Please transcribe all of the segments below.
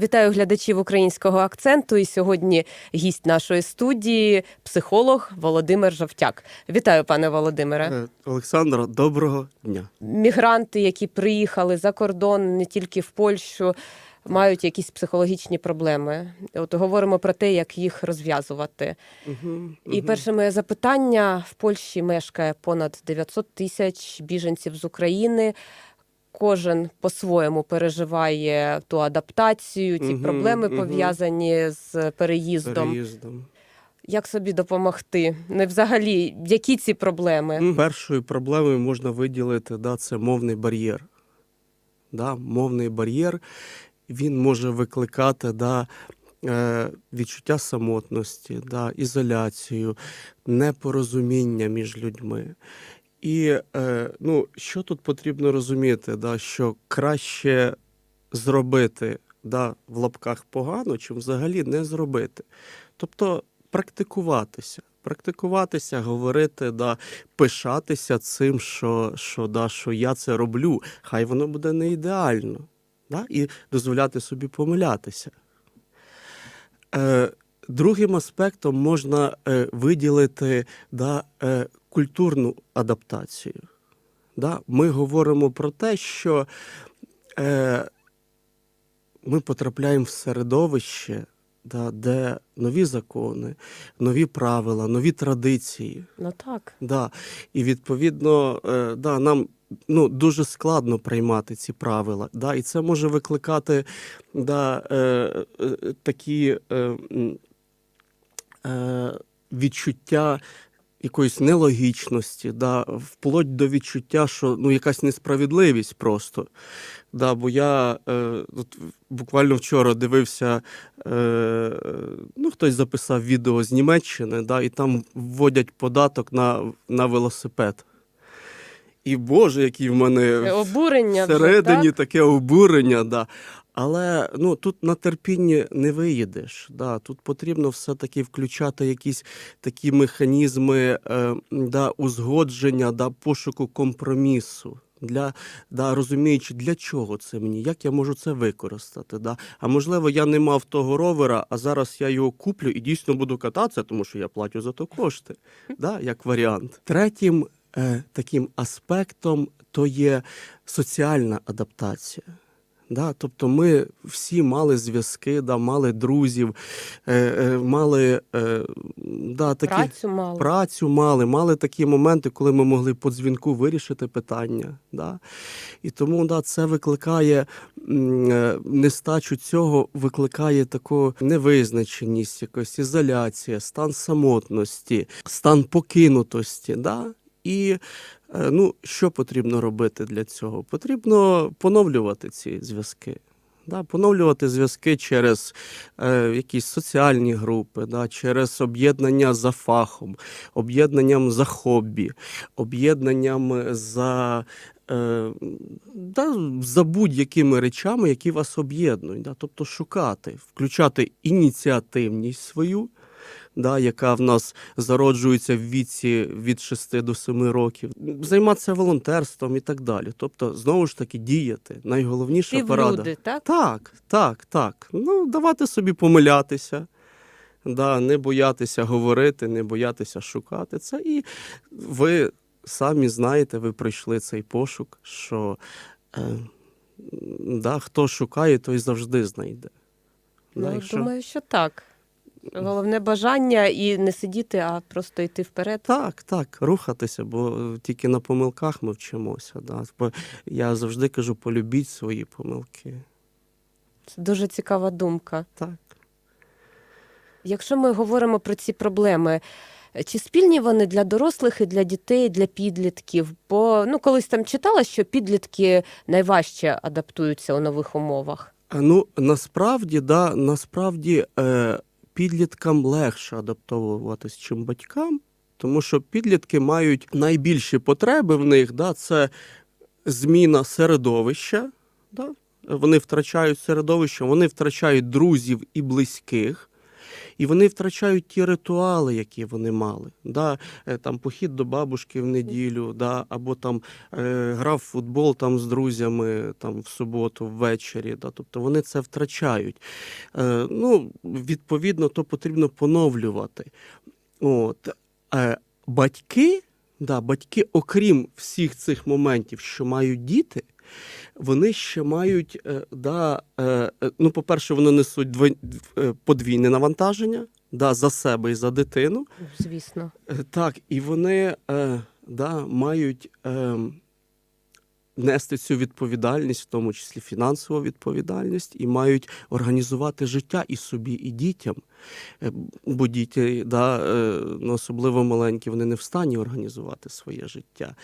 Вітаю глядачів українського акценту. І сьогодні гість нашої студії, психолог Володимир Жовтяк. Вітаю, пане Володимире. Е, Олександра, доброго дня. Мігранти, які приїхали за кордон, не тільки в Польщу, мають якісь психологічні проблеми. От говоримо про те, як їх розв'язувати. Угу, І перше моє запитання: в Польщі мешкає понад 900 тисяч біженців з України. Кожен по-своєму переживає ту адаптацію, ті Мгм, проблеми мгм. пов'язані з переїздом. переїздом. Як собі допомогти? Не взагалі, які ці проблеми? Першою проблемою можна виділити да, це мовний бар'єр. Да, мовний бар'єр він може викликати да, е, відчуття самотності, да, ізоляцію, непорозуміння між людьми. І е, ну, що тут потрібно розуміти, да, що краще зробити да, в лапках погано, чим взагалі не зробити. Тобто практикуватися. Практикуватися, говорити, да, пишатися цим, що, що, да, що я це роблю. Хай воно буде не ідеально. Да, і дозволяти собі помилятися. Е, другим аспектом можна е, виділити да, е, культурну адаптацію. Да? Ми говоримо про те, що е, ми потрапляємо в середовище, да, де нові закони, нові правила, нові традиції. Ну так. Да. І відповідно, е, да, нам ну, дуже складно приймати ці правила. Да, і це може викликати да, е, е, такі е, е, відчуття якоїсь нелогічності, да, вплоть до відчуття, що ну, якась несправедливість просто. Да, бо я е, от, буквально вчора дивився, е, ну, хтось записав відео з Німеччини, да, і там вводять податок на, на велосипед. І Боже, який в мене Обурення вже, всередині так? таке обурення, да. Але ну, тут на терпінні не виїдеш. Да. Тут потрібно все-таки включати якісь такі механізми е, да, узгодження, да, пошуку компромісу. Для да, розуміючи, для чого це мені, як я можу це використати. Да? А можливо, я не мав того ровера, а зараз я його куплю і дійсно буду кататися, тому що я платю за то кошти, да? як варіант. Третім е, таким аспектом то є соціальна адаптація. Да, тобто ми всі мали зв'язки, да, мали друзів, е, е, мали е, да, такі, Працю мало. працю мали, мали такі моменти, коли ми могли по дзвінку вирішити питання. Да? І тому да, це викликає е, нестачу цього, викликає таку невизначеність, якась ізоляція, стан самотності, стан покинутості. Да? І е, ну, що потрібно робити для цього? Потрібно поновлювати ці зв'язки. Да, поновлювати зв'язки через е, якісь соціальні групи, да, через об'єднання за фахом, об'єднанням за хобі, об'єднанням за, е, да, за будь-якими речами, які вас об'єднують. Да, тобто шукати, включати ініціативність свою, да, яка в нас зароджується в віці від 6 до 7 років, займатися волонтерством і так далі. Тобто, знову ж таки, діяти. Найголовніша порада. Півлюди, так? Так, так, так. Ну, давати собі помилятися, да, не боятися говорити, не боятися шукати це. І ви самі знаєте, ви пройшли цей пошук, що е, да, хто шукає, той завжди знайде. Да, Ну, якщо- думаю, що так. Головне бажання і не сидіти, а просто йти вперед. Так, так, рухатися, бо е, тільки на помилках ми вчимося. Да. Бо Я завжди кажу, полюбіть свої помилки. Це дуже цікава думка. Так. Якщо ми говоримо про ці проблеми, чи спільні вони для дорослих і для дітей, для підлітків? Бо ну колись там читала, що підлітки найважче адаптуються у нових умовах. Ну, насправді, да, насправді е, підліткам легше адаптовуватись, чим батькам, тому що підлітки мають найбільші потреби в них, да, це зміна середовища. Да? Вони втрачають середовище, вони втрачають друзів і близьких. І вони втрачають ті ритуали, які вони мали. Да? Е, Там похід до бабушки в неділю, да? або там е, грав в футбол там з друзями там в суботу ввечері. Да? Тобто вони це втрачають. Е, ну, відповідно, то потрібно поновлювати. От. Е, батьки, да, батьки, окрім всіх цих моментів, що мають діти, вони ще мають, е, да, е, е, ну, по-перше, вони несуть дво- подвійне навантаження да, за себе і за дитину. Звісно. Так, і вони да, мають нести цю відповідальність, в тому числі фінансову відповідальність, і мають організувати життя і собі, і дітям. Бо діти, да, ну, особливо маленькі, вони не в стані організувати своє життя.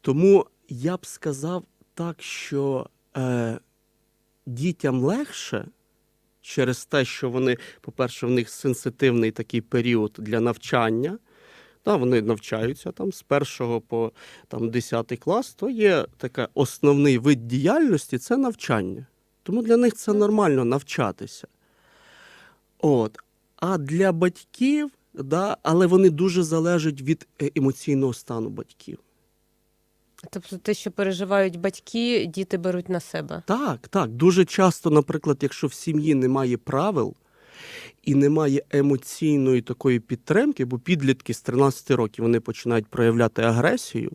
Тому я б сказав так, що е, дітям легше через те, що вони, по-перше, в них сенситивний такий період для навчання. Та, вони навчаються там з першого по там, 10 клас, то є такий основний вид діяльності це навчання. Тому для них це нормально навчатися. От. А для батьків, да, але вони дуже залежать від е, емоційного стану батьків. Тобто те, що переживають батьки, діти беруть на себе. Так, так. Дуже часто, наприклад, якщо в сім'ї немає правил і немає емоційної такої підтримки, бо підлітки з 13 років вони починають проявляти агресію,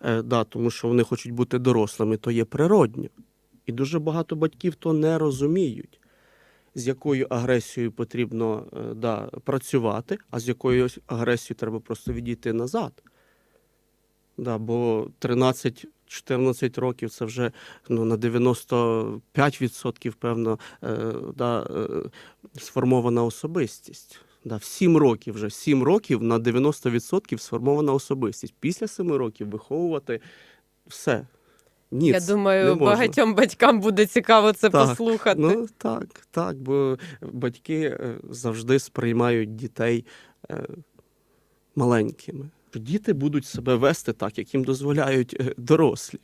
е, да, тому що вони хочуть бути дорослими, то є природньо. І дуже багато батьків то не розуміють, з якою агресією потрібно е, да, працювати, а з якою агресією треба просто відійти назад. Да, бо 13-14 років це вже ну, на 95% певно е, да, е, сформована особистість. Да, в 7 років вже 7 років на 90% сформована особистість. Після 7 років виховувати все. Ні, Я думаю, не можна. багатьом батькам буде цікаво це Так, послухати. Ну так, так, бо батьки е, завжди сприймають дітей е, маленькими. Діти будуть себе вести так, як їм дозволяють е, дорослі.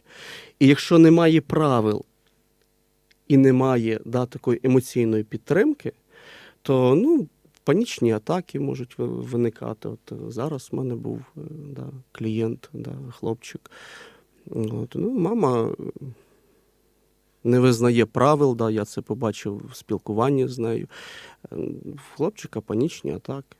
І якщо немає правил і немає да, такої емоційної підтримки, то ну, панічні атаки можуть виникати. От е, зараз в мене був е, да, клієнт, да, хлопчик. От, ну, мама не визнає правил, да, я це побачив в спілкуванні з нею. Хлопчика панічні атаки.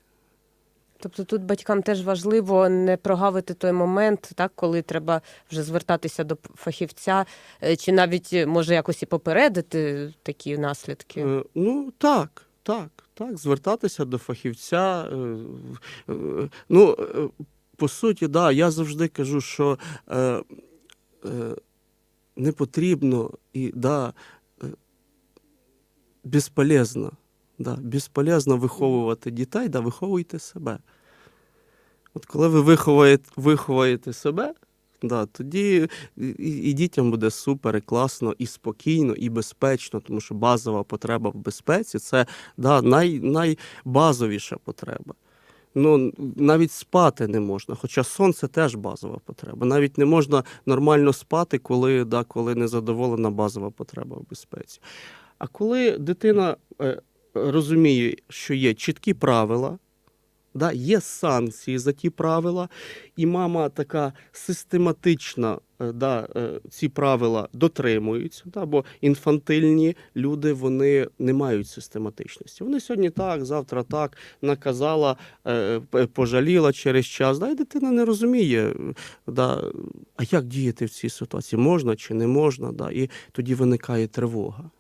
Тобто тут батькам теж важливо не прогавити той момент, так, коли треба вже звертатися до фахівця, е, чи навіть е, може якось і попередити такі наслідки. Е, Ну, так, так, так. Звертатися до фахівця. е, е, Ну, е, по суті, да, я завжди кажу, що е, е, не потрібно і да, е, безполезно. Да, безполезно виховувати дітей, да, виховуйте себе. От коли ви виховуєте, виховуєте себе, да, тоді і, і дітям буде супер, і класно, і спокійно, і безпечно, тому що базова потреба в безпеці це да, най, найбазовіша потреба. Ну, навіть спати не можна, хоча сон це теж базова потреба. Навіть не можна нормально спати, коли, да, коли не задоволена базова потреба в безпеці. А коли дитина розуміє, що є чіткі правила, да, є санкції за ті правила, і мама така систематична е, да, е, ці правила дотримуються, да, бо інфантильні люди вони не мають систематичності. Вони сьогодні так, завтра так, наказала, е, пожаліла через час. Да, і дитина не розуміє, да, а як діяти в цій ситуації, можна чи не можна, да, і тоді виникає тривога.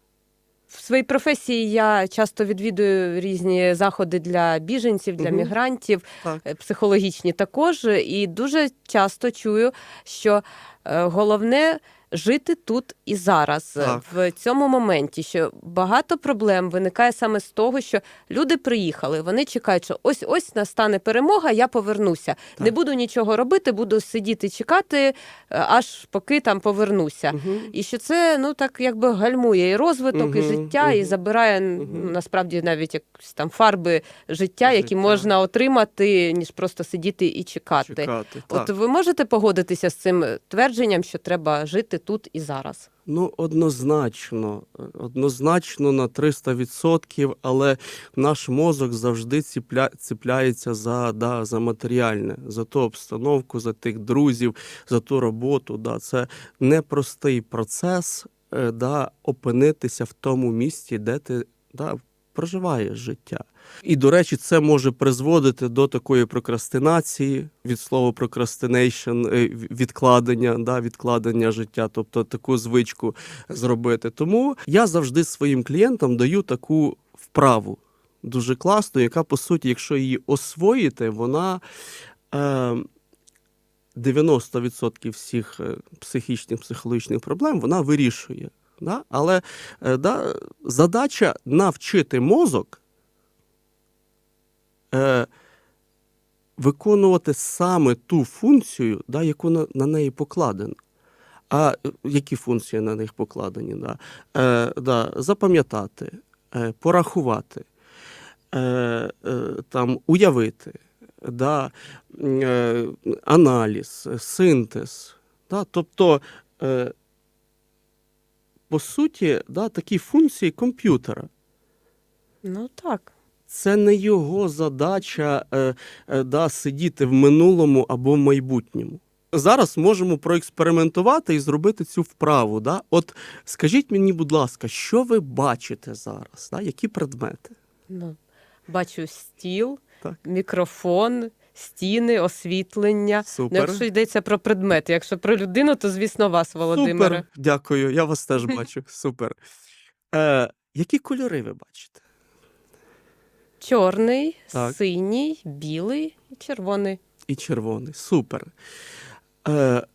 В своїй професії я часто відвідую різні заходи для біженців, для угу. мігрантів, Так. е, психологічні також. І дуже часто чую, що е, головне жити тут і зараз, Так. в цьому моменті, що багато проблем виникає саме з того, що люди приїхали, вони чекають, що ось ось настане перемога, я повернуся. Так. Не буду нічого робити, буду сидіти чекати, е, аж поки там повернуся. Мгм. І що це ну так якби гальмує і розвиток, і Мгм, життя, і забирає Мгм. насправді навіть якісь там фарби життя, які Життя. можна отримати, ніж просто сидіти і чекати. Чекати. От ви можете погодитися з цим твердженням, що треба жити тут і зараз. Ну, однозначно, е, однозначно на 300%, але наш мозок завжди ціпля, ціпляється за, да, за матеріальне, за ту обстановку, за тих друзів, за ту роботу. Да. Це непростий процес е, да, опинитися в тому місці, де ти да, проживаєш життя. І, до речі, це може призводити до такої прокрастинації, від слова е, відкладення, да, відкладення життя, тобто таку звичку зробити. Тому я завжди своїм клієнтам даю таку вправу дуже класну, яка, по суті, якщо її освоїти, вона. Е, 90% всіх психічних психологічних проблем вона вирішує. Да? Але е, да, задача навчити мозок е, виконувати саме ту функцію, да, яку на, на неї покладено. А е, які функції на них покладені? Да? Е, да, запам'ятати, е, порахувати, е, е, там, уявити, да, е, аналіз, синтез. Да? Тобто, е, по суті, да, такі функції комп'ютера. Ну так. Це не його задача е, е, да, сидіти в минулому або в майбутньому. Зараз можемо проекспериментувати і зробити цю вправу. Да? От скажіть мені, будь ласка, що ви бачите зараз? Да? Які предмети? Ну, бачу стіл, Так. мікрофон, стіни, освітлення. Ну, якщо йдеться про предмети, якщо про людину, то звісно вас, Володимире. Супер. Дякую, я вас теж бачу. Супер. Е, які кольори ви бачите? Чорний, Так. синій, білий і червоний. І червоний. Супер. Е,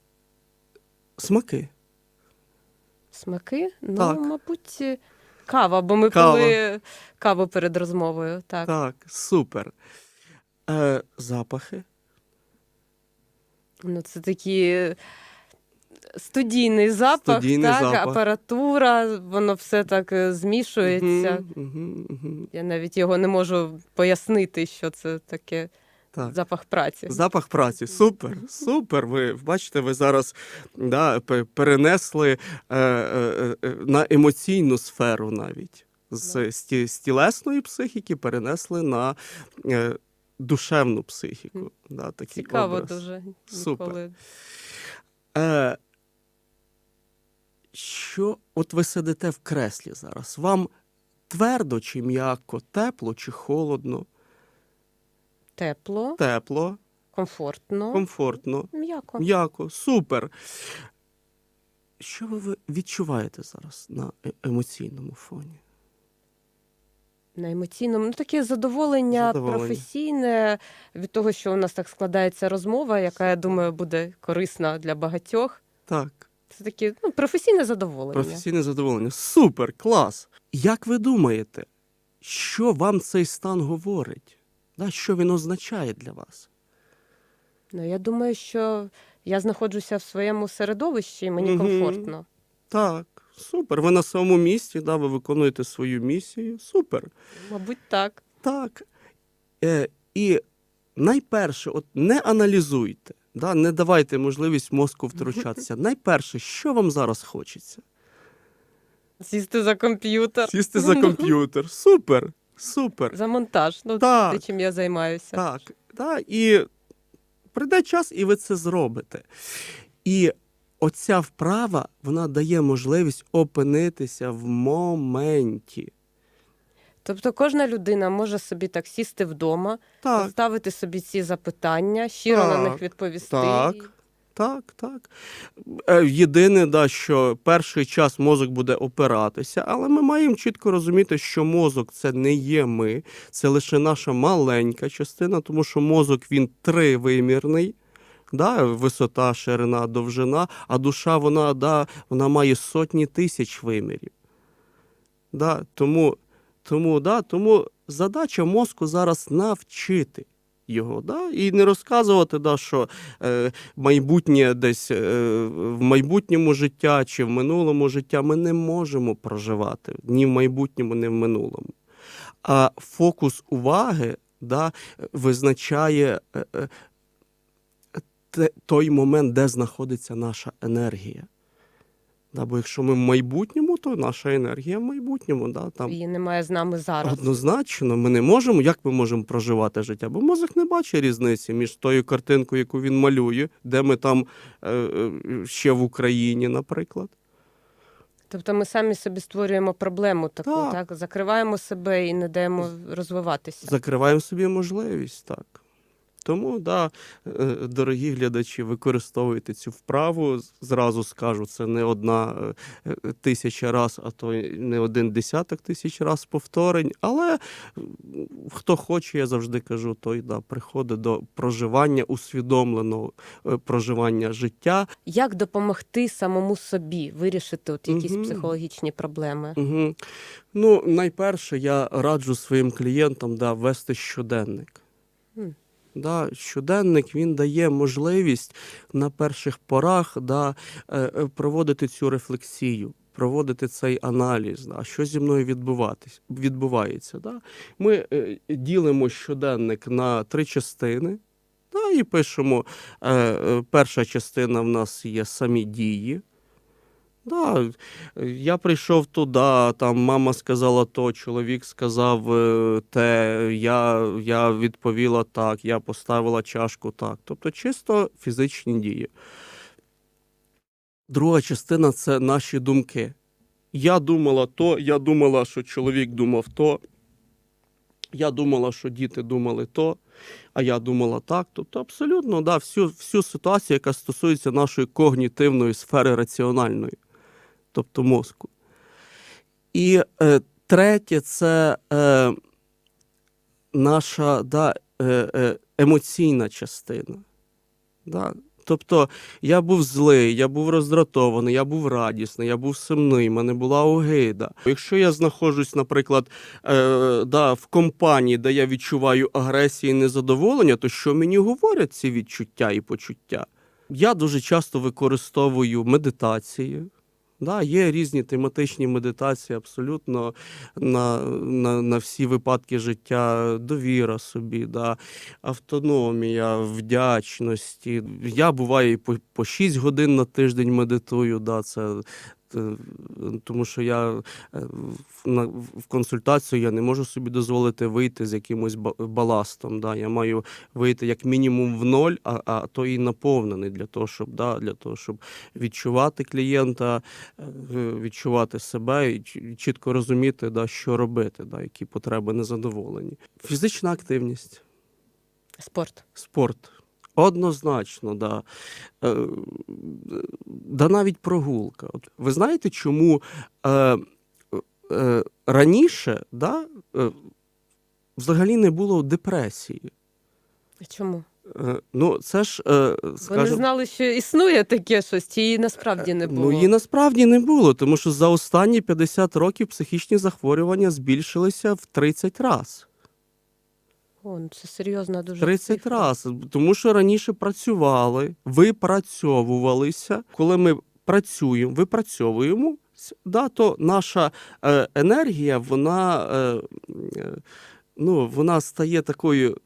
смаки. Смаки? Ну, Так. мабуть, кава, бо ми Кава. пили каву перед розмовою. Так. Так, супер. Е, запахи. Ну, це такий студійний запах, Студійний так, запах. апаратура, воно все так е, змішується. Мгм, мгм. Я навіть його не можу пояснити, що це таке Так. запах праці. Запах праці. Супер, супер. Ви бачите, ви зараз да, пе- перенесли е, е, е, на емоційну сферу навіть. З, Да. сті- з тілесної психіки перенесли на е, душевну психіку. Да, такий Цікаво образ. дуже. Супер. Ніколи. Е, що от ви сидите в креслі зараз? Вам твердо чи м'яко, тепло чи холодно, Тепло, тепло, комфортно, комфортно, м'яко. м'яко, супер. Що ви відчуваєте зараз на е- емоційному фоні? На емоційному, ну таке задоволення, Задоволення. професійне від того, що у нас так складається розмова, яка, я думаю, буде корисна для багатьох. Так, Це таке ну, професійне задоволення. професійне задоволення. Супер, клас. Як ви думаєте, що вам цей стан говорить? Да, що він означає для вас? Ну, я думаю, що я знаходжуся в своєму середовищі, і мені Мгм. комфортно. Так, супер. Ви на своєму місці, да, ви виконуєте свою місію. Супер. Мабуть, так. Так. Е, і найперше, от не аналізуйте, да, не давайте можливість мозку втручатися. Найперше, що вам зараз хочеться? Сісти за комп'ютер. Сісти за комп'ютер. Супер. Супер. За монтаж. Ну, Так. те, чим я займаюся. Так, так, і прийде час, і ви це зробите. І оця вправа вона дає можливість опинитися в моменті. Тобто кожна людина може собі так сісти вдома, Так, поставити собі ці запитання, щиро на них відповісти. так. так, так. Е, Єдине, да, що перший час мозок буде опиратися, але ми маємо чітко розуміти, що мозок це не є ми, це лише наша маленька частина, тому що мозок він тривимірний. Да, висота, ширина, довжина, а душа вона, да, вона має сотні тисяч вимірів. Да, тому, тому, да, тому задача мозку зараз навчити його, да, і не розказувати, да, що е, майбутнє десь е, в майбутньому життя чи в минулому життя ми не можемо проживати ні в майбутньому, ні в минулому. А фокус уваги да, визначає е, е, той момент, де знаходиться наша енергія. Да, бо якщо ми в майбутньому, то наша енергія в майбутньому. Да, там Її немає з нами зараз. Однозначно, ми не можемо. Як ми можемо проживати життя? Бо мозок не бачить різниці між тою картинкою, яку він малює, де ми там е, е, ще в Україні, наприклад. Тобто ми самі собі створюємо проблему таку, Так. так? Закриваємо себе і не даємо розвиватися. Закриваємо собі можливість, так. Тому, да, е, дорогі глядачі, використовуйте цю вправу. Зразу скажу, це не одна е, е, тисяча раз, а то не один десяток тисяч раз повторень. Але хто хоче, я завжди кажу, той да, приходить до проживання, усвідомленого проживання життя. Як допомогти самому собі вирішити от якісь Мгм. психологічні проблеми? Угу. Ну, найперше, я раджу своїм клієнтам да, вести щоденник. Да, щоденник він дає можливість на перших порах да, е, е, проводити цю рефлексію, проводити цей аналіз, да, що зі мною відбуватись, відбувається. Да. Ми е, ділимо щоденник на три частини. Да, і пишемо, е, е, перша частина в нас є самі дії. Да, я прийшов туди, там мама сказала то, чоловік сказав е, те, я, я відповіла так, я поставила чашку так. Тобто чисто фізичні дії. Друга частина це наші думки. Я думала то, я думала, що чоловік думав то. Я думала, що діти думали то, а я думала так. Тобто, абсолютно, да, всю, всю ситуацію, яка стосується нашої когнітивної сфери раціональної тобто мозку. І е, третє це е, наша да, е, е, емоційна частина. Да. Тобто я був злий, я був роздратований, я був радісний, я був сумний, мене була огида. Якщо я знаходжусь, наприклад, е, да, в компанії, де я відчуваю агресію і незадоволення, то що мені говорять ці відчуття і почуття? Я дуже часто використовую медитації. Да, є різні тематичні медитації абсолютно на, на, на всі випадки життя, довіра собі, да, автономія, вдячності. Я буваю і по, по 6 годин на тиждень медитую. Да, це, тому що я е, в- консультацію я не можу собі дозволити вийти з якимось баластом. Да. Я маю вийти як мінімум в ноль, а, а то і наповнений для того, щоб, да, для того, щоб відчувати клієнта, е, відчувати себе і чітко розуміти, да, що робити, да, які потреби незадоволені. Фізична активність, Спорт. спорт. Однозначно, да. Е, да навіть прогулка. От ви знаєте, чому е, е, раніше да, е, взагалі не було депресії? Чому? Е, ну, це ж, е, Вони знали, що існує таке щось, чи її насправді не було. Ну, її насправді не було, тому що за останні 50 років психічні захворювання збільшилися в 30 разів. О, ну це серйозна дуже 30 цифра. разів. Тому що раніше працювали, випрацьовувалися. Коли ми працюємо, випрацьовуємо, да, то наша е, енергія, вона, е, е, ну, вона стає такою.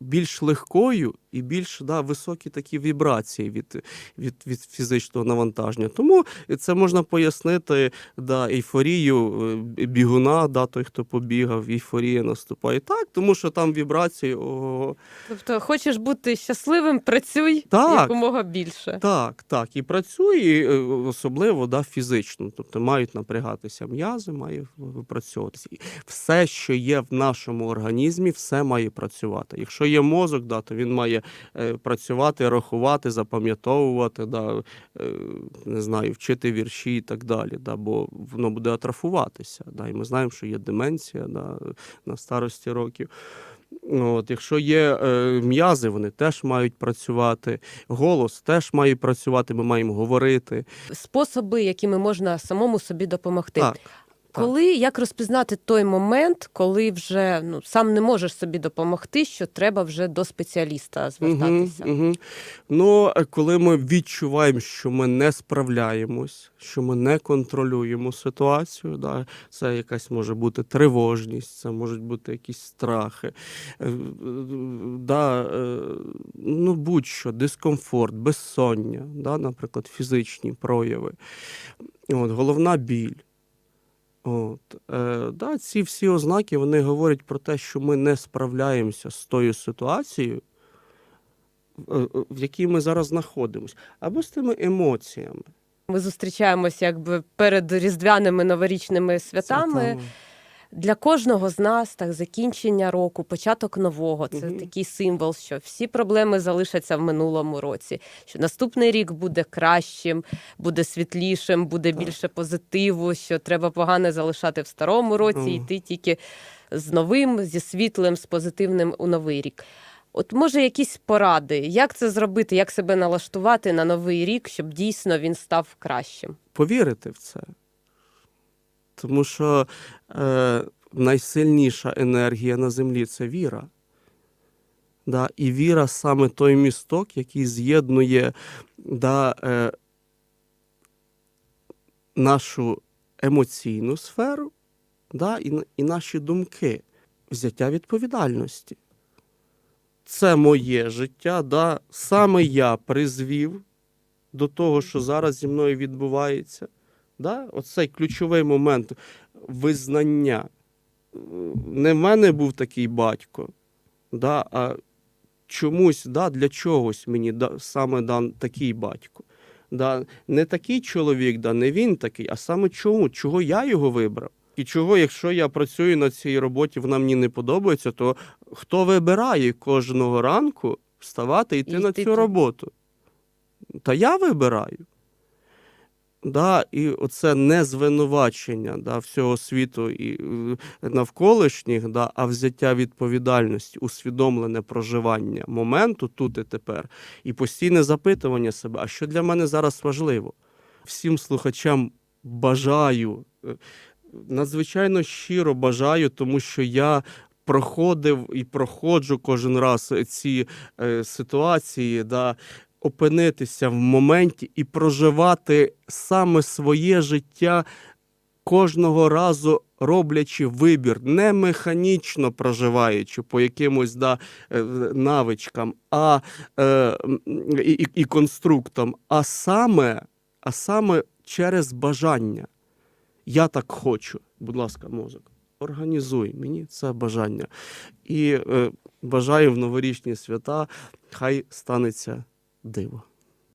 Більш легкою і більш да, високі такі вібрації від, від, від фізичного навантаження. Тому це можна пояснити да, ейфорію е, бігуна, да, той, хто побігав, ейфорія наступає. Так, тому що там вібрації. Ого. Тобто, хочеш бути щасливим, працюй Так. якомога більше. Так, так. І працює і, е, особливо да, фізично. Тобто мають напрягатися м'язи, має випрацьовуватися. Все, що є в нашому організмі, все має працювати. Якщо є мозок, да, то він має працювати, рахувати, запам'ятовувати, да, е, не знаю, вчити вірші і так далі. Да, бо воно буде атрофуватися. Да, і ми знаємо, що є деменція да, на старості років. От, якщо є е, м'язи, вони теж мають працювати. Голос теж має працювати, ми маємо говорити. Способи, якими можна самому собі допомогти. Так. Коли як розпізнати той момент, коли вже ну сам не можеш собі допомогти, що треба вже до спеціаліста звертатися? Угу, угу. Ну, е, коли ми відчуваємо, що ми не справляємось, що ми не контролюємо ситуацію, да, це якась може бути тривожність, це можуть бути якісь страхи, е, е, да, ну, будь-що, дискомфорт, безсоння, да, наприклад, фізичні прояви, От, головна біль. От, е, да, ці всі ознаки вони говорять про те, що ми не справляємося з тою ситуацією, в е, якій ми зараз знаходимося, або з тими емоціями. Ми зустрічаємося якби перед різдвяними новорічними святами. Там, Для кожного з нас так закінчення року, початок нового. Це Мгм. такий символ, що всі проблеми залишаться в минулому році. Що наступний рік буде кращим, буде світлішим, буде Так. більше позитиву. Що треба погане залишати в старому році, і йти тільки з новим, зі світлим, з позитивним у новий рік. От може якісь поради, як це зробити, як себе налаштувати на новий рік, щоб дійсно він став кращим. повірити в це. Тому що е, найсильніша енергія на землі це віра. Да? І віра саме той місток, який з'єднує да, е, нашу емоційну сферу да, і, і наші думки, взяття відповідальності. Це моє життя, да? саме я призвів до того, що зараз зі мною відбувається. Да? Оцей ключовий момент визнання. Не в мене був такий батько, да? а чомусь да, для чогось мені да, саме дан такий батько. Да? Не такий чоловік, да, не він такий, а саме чому? Чого я його вибрав? І чого, якщо я працюю на цій роботі, вона мені не подобається, то хто вибирає кожного ранку вставати і йти І на цю туди. роботу? Та я вибираю. Да, і оце не звинувачення да, всього світу і е, навколишніх, да, а взяття відповідальності, усвідомлене проживання моменту тут і тепер, і постійне запитування себе, а що для мене зараз важливо? Всім слухачам бажаю, е, надзвичайно щиро бажаю, тому що я проходив і проходжу кожен раз ці е, ситуації, да, опинитися в моменті і проживати саме своє життя кожного разу роблячи вибір, не механічно проживаючи по якимось да, е, навичкам, а е, і, і, конструктам, а саме, а саме через бажання. Я так хочу. Будь ласка, мозок. Організуй мені це бажання. І е, бажаю в новорічні свята, хай станеться диво.